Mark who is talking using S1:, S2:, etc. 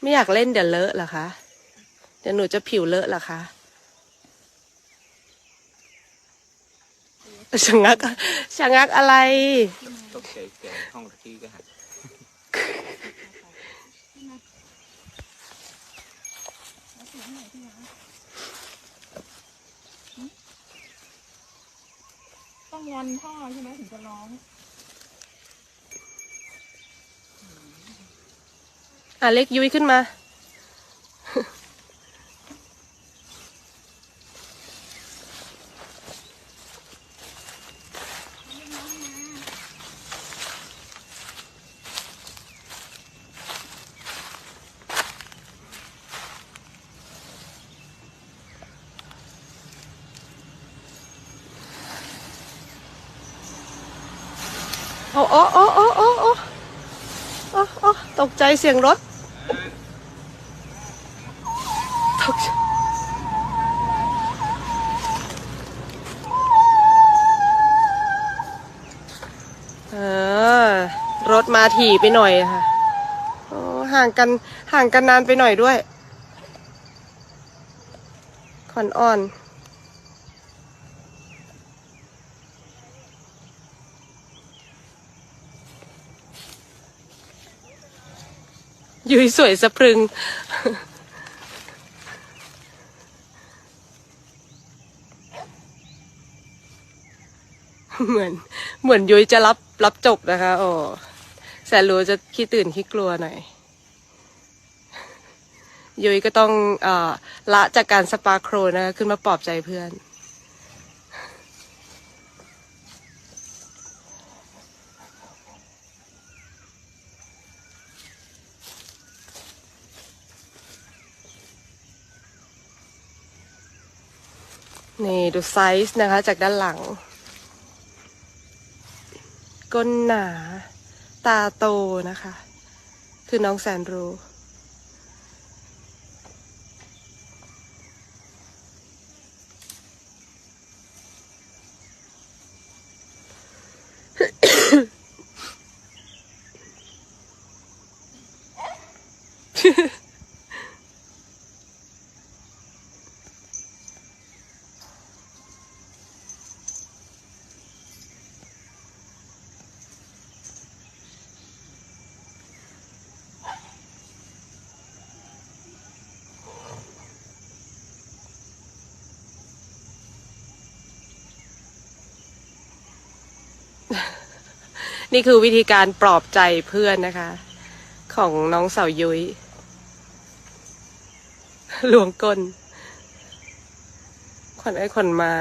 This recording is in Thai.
S1: ไม่อยากเล่นเดี๋ยวเลอะเหรอคะ เดี๋ยวหนูจะผิวเลอะเหรอคะชะงักชะงักอะไร
S2: ตกใจแกห้องที่ก็หัก
S3: ต้องวอนพ่อใช่ไหมถึงจะร้อง
S1: อะเล็กยุ้ยขึ้นมา โอ้โอ้โอ้โอ้โอ้โอ้ตกใจเสียงรถ เออรถมาถี่ไปหน่อยค่ะห่างกันห่างกันนานไปหน่อยด้วยขอนอ่อนยุยสวยสะพรึง เหมือน เหมือนยุ้ยจะรับ รับจบนะคะ โอ้แสนรู้จะขี้ตื่นขี้กลัวหน่อย ยุ้ยก็ต้องอละจากการสปาโครนะคะขึ้นมาปลอบใจเพื่อน นี่ดูไซส์นะคะ จากด้านหลัง ก้นหนา ตาโตนะคะ คือน้องแสนรู้ นี่คือวิธีการปลอบใจเพื่อนนะคะ ของน้องสาวยุย้ยหลวงกลขวัญไอ้ขวัญมา